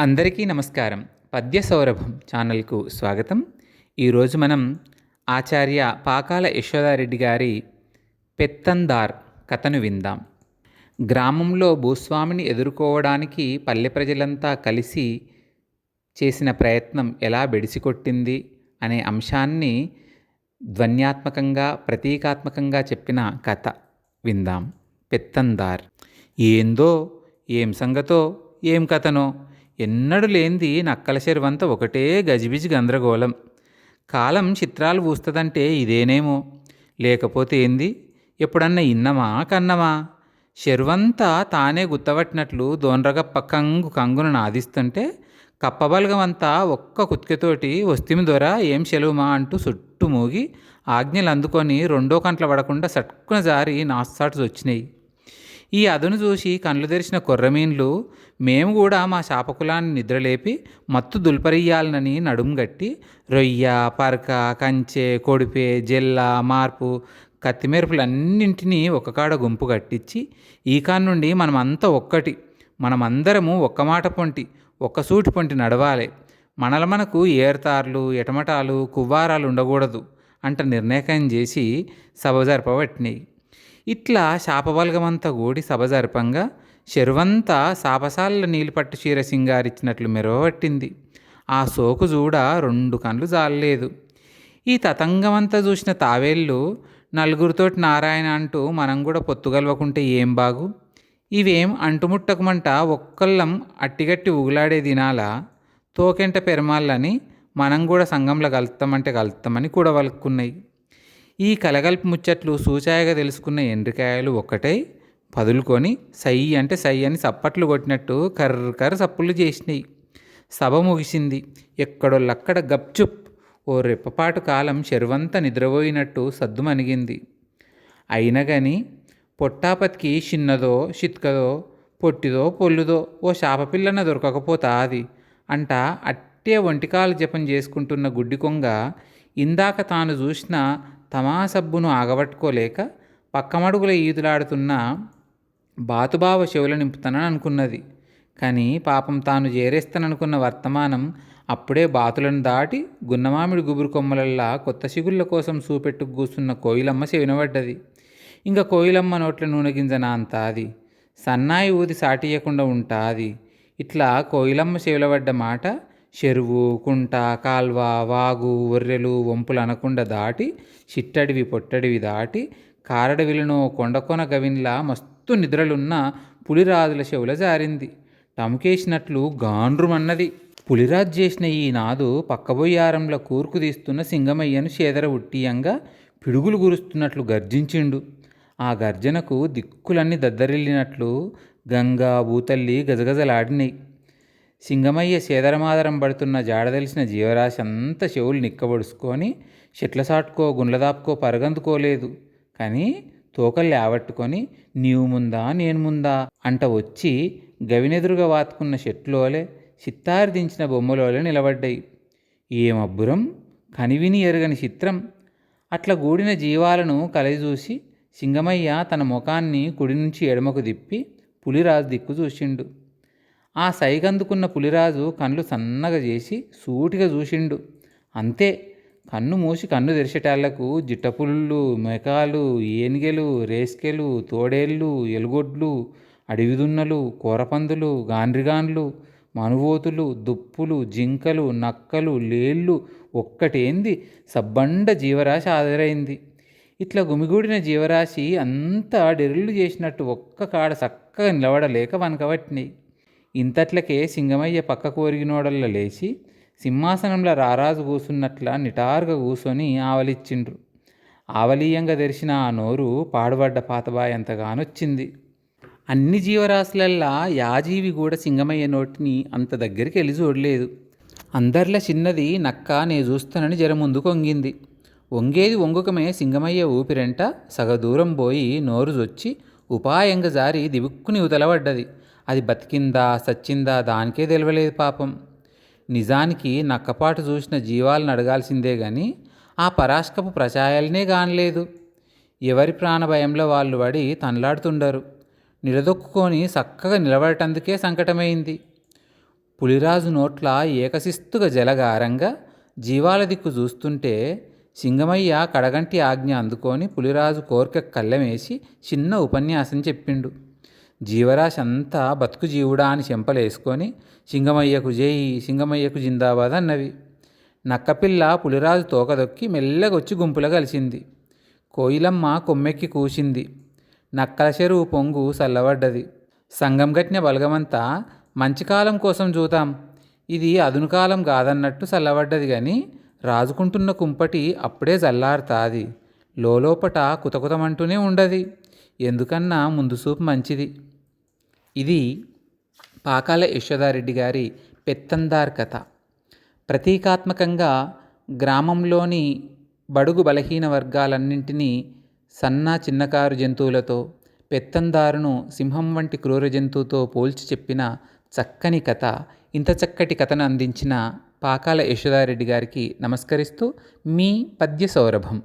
అందరికీ నమస్కారం. పద్య సౌరభం ఛానల్కు స్వాగతం. ఈరోజు మనం ఆచార్య పాకాల యశోదారెడ్డి గారి పెత్తందార్ కథను విందాం. గ్రామంలో భూస్వామిని ఎదుర్కోవడానికి పల్లె ప్రజలంతా కలిసి చేసిన ప్రయత్నం ఎలా బెడిసికొట్టింది అనే అంశాన్ని ధ్వన్యాత్మకంగా ప్రతీకాత్మకంగా చెప్పిన కథ విందాం. పెత్తందార్. ఏందో ఏం సంగతో ఏం కథనో ఎన్నడు లేనిది నక్కల చెరువంతా ఒకటే గజిబిజి గందరగోళం. కాలం చిత్రాలు పూస్తుందంటే ఇదేనేమో. లేకపోతే ఏంది? ఎప్పుడన్నా ఇన్నమా కన్నమా? చెరువంతా తానే గుత్తబట్టినట్లు దోన్రగప్ప కంగు కంగును నాదిస్తుంటే కప్పబలగమంతా ఒక్క కుత్కెతోటి వస్తిమి దొర ఏం సెలవుమా అంటూ చుట్టూ మూగి ఆజ్ఞలు అందుకొని రెండో కంట్ల పడకుండా సట్టుకున జారి నాస్తాటు వచ్చినాయి ఈ అదును చూసి కళ్ళు తెరిచిన కొర్రమీన్లు మేము కూడా మా శాపకులాన్ని నిద్రలేపి మత్తు దుల్పరియ్యాలనని నడుం గట్టి రొయ్య పరక కంచె కొడిపే జెల్ల మార్పు కత్తిమెరుపులన్నింటినీ ఒక కాడ గుంపు కట్టించి ఈ కాన్ నుండి మనమంతా ఒక్కటి మనమందరము ఒక్క మాట పొంటి ఒక్క సూటి పొంటి నడవాలి. మనల మనకు ఏర్తార్లు ఎటమటాలు కువ్వారాలు ఉండకూడదు అంట నిర్ణయం చేసి సభ జరపబట్టినాయి. ఇట్లా శాపబల్గమంతా కూడి సభ జరపంగా చెరువంతా సాపసాల నీలిపట్టు చీర సింగారిచ్చినట్లు మెరవబట్టింది. ఆ సోకు చూడ రెండు కండ్లు జాలలేదు. ఈ తతంగమంతా చూసిన తావేళ్ళు నలుగురితోటి నారాయణ అంటూ మనం కూడా పొత్తుగలవకుంటే ఏం బాగు? ఇవేం అంటుముట్టకమంట ఒక్కళ్ళం అట్టిగట్టి ఉగులాడే దినాల తోకెంట పెరమాళ్ళని మనం కూడా సంఘంలో కలుస్తామంటే కలుస్తామని కూడా వలుక్కున్నాయి ఈ కలగల్పు ముచ్చట్లు సూచాయగా తెలుసుకున్న ఎండ్రికాయలు ఒక్కటై పదులుకొని సై అంటే సై అని చప్పట్లు కొట్టినట్టు కర్ర కర్ర సప్పులు చేసినాయి. సభ ముగిసింది. ఎక్కడోళ్ళక్కడ గప్చుప్ ఓ రెప్పపాటు కాలం చెరువంతా నిద్రపోయినట్టు సద్దుమణిగింది అయినా కానీ పొట్టాపతికి చిన్నదో చిత్కదో పొట్టిదో పొల్లుదో ఓ శాపపిల్లన దొరకకపోతా అది అంట అట్టే ఒంటికాలు జపం చేసుకుంటున్న గుడ్డి కొంగ ఇందాక తాను చూసిన తమాసబ్బును ఆగబట్టుకోలేక పక్కమడుగుల ఈదులాడుతున్న బాతుబావ చెవుల నింపుతానని అనుకున్నది. కానీ పాపం తాను చేరేస్తాననుకున్న వర్తమానం అప్పుడే బాతులను దాటి గున్నమామిడి గుబురు కొమ్మలల్లా కొత్త శిగుళ్ళ కోసం చూపెట్టు కూస్తున్న కోయిలమ్మ చెవినబడ్డది. ఇంకా కోయిలమ్మ నోట్ల నూనె గింజన అంత అది సన్నాయి ఊది సాటియకుండా ఉంటా అది ఇట్లా కోయిలమ్మ చెవిలబడ్డ మాట చెరువు కుంట కాల్వ వాగు ఒర్రెలు వంపులు అనకుండా దాటి చిట్టడివి పొట్టడివి దాటి కారడవిలను కొండకొన గవిన్లా మస్తు నిద్రలున్న పులిరాజుల చెవుల జారింది. టముకేసినట్లు గాండ్రుమన్నది. పులిరాజు చేసిన ఈ నాదు పక్కబోయారంలో కూర్కు తీస్తున్న సింగమయ్యను చేదర ఉట్టియంగా పిడుగులు గురుస్తున్నట్లు గర్జించిండు. ఆ గర్జనకు దిక్కులన్నీ దద్దరిల్లినట్లు గంగా భూతల్లి గజగజలాడినాయి సింగమయ్య సేదరమాదరం పడుతున్న జాడ తెలిసిన జీవరాశి అంతా చెవులు నిక్కబడుచుకొని చెట్ల సాటుకో గుండ్లదాపుకో పరగందుకోలేదు. కానీ తోకలు లేవట్టుకొని నీవు ముందా నేను ముందా అంట వచ్చి గవినెదురుగా వాతుకున్న చెట్లోలే చిత్తారు దించిన బొమ్మలోలే నిలబడ్డాయి. ఏమబ్బురం కనివిని ఎరగని చిత్రం. అట్లా గూడిన జీవాలను కలయచూసి సింగమయ్య తన ముఖాన్ని కుడి నుంచి ఎడమకు తిప్పి పులిరాజు దిక్కు చూసిండు. ఆ సైగందుకున్న పులిరాజు కళ్ళు సన్నగా చేసి సూటిగా చూసిండు. అంతే కన్ను మూసి కన్ను తెరిచేటాళ్ళకు జిట్టపుళ్ళు మెకాలు ఏనిగెలు రేస్కెలు తోడేళ్ళు ఎలుగొడ్లు అడవిదున్నలు కూరపందులు గాండ్రిగాన్లు మనువోతులు దుప్పులు జింకలు నక్కలు లేళ్ళు ఒక్కటేంది సబ్బండ జీవరాశి ఆదరైంది. ఇట్లా గుమిగూడిన జీవరాశి అంతా డెరుళ్ళు చేసినట్టు ఒక్క కాడ చక్కగా నిలబడలేక వనకబట్టినాయి. ఇంతట్లకే సింగమయ్య పక్కకు ఒరిగినోడల్ల లేచి సింహాసనంలో రారాజు కూసున్నట్ల నిటారుగా కూసొని ఆవలిచ్చిండ్రు. ఆవలీయంగా తెరిచిన ఆ నోరు పాడుబడ్డ పాతబాయంతగానొచ్చింది అన్ని జీవరాశులల్లా యాజీవి కూడా సింగమయ్య నోటిని అంత దగ్గరికి వెళ్ళి చూడలేదు. అందరిలో చిన్నది నక్క నే చూస్తానని జర ముందుకు వంగింది వంగేది వంగుకమే సింగమయ్య ఊపిరంట సగ దూరం పోయి నోరు జొచ్చి ఉపాయంగా జారి దివుక్కుని ఉదలబడ్డది అది బతికిందా సచ్చిందా దానికే తెలియలేదు పాపం. నిజానికి నక్కపాటు చూసిన జీవాలను అడగాల్సిందే గాని ఆ పరాష్కపు ప్రచాయాలనే కానలేదు ఎవరి ప్రాణభయంలో వాళ్ళు పడి తనలాడుతుండరు. నిలదొక్కుకొని చక్కగా నిలబడటందుకే సంకటమైంది. పులిరాజు నోట్ల ఏకశిస్తుగా జలగారంగా జీవాల దిక్కు చూస్తుంటే సింగమయ్య కడగంటి ఆజ్ఞ అందుకొని పులిరాజు కోరిక కళ్ళెమేసి చిన్న ఉపన్యాసం చెప్పిండు. జీవరాశి అంతా బతుకు జీవుడా అని చెంపలేసుకొని సింగమయ్యకు జై సింగమయ్యకు జిందాబాద్ అన్నవి. నక్కపిల్ల పులిరాజు తోకదొక్కి మెల్లగొచ్చి గుంపులో కలిసింది. కోయిలమ్మ కొమ్మెక్కి కూసింది. నక్కల చెరువు పొంగు చల్లబడ్డది సంగం గట్టిన బలగమంతా మంచి కాలం కోసం చూతాం ఇది అదును కాలం కాదన్నట్టు చల్లబడ్డది కానీ రాజుకుంటున్న కుంపటి అప్పుడే చల్లారుతాది లోలోపట కుతకుతమంటూనే ఉండది. ఎందుకన్నా ముందు సూపు మంచిది. ఇది పాకాల యశోదారెడ్డి గారి పెత్తందార్ కథ. ప్రతీకాత్మకంగా గ్రామంలోని బడుగు బలహీన వర్గాలన్నింటినీ సన్న చిన్నకారు జంతువులతో పెత్తందారును సింహం వంటి క్రూర జంతువుతో పోల్చి చెప్పిన చక్కని కథ ఇంత చక్కటి కథను అందించిన పాకాల యశోదారెడ్డి గారికి నమస్కరిస్తూ మీ పద్య సౌరభం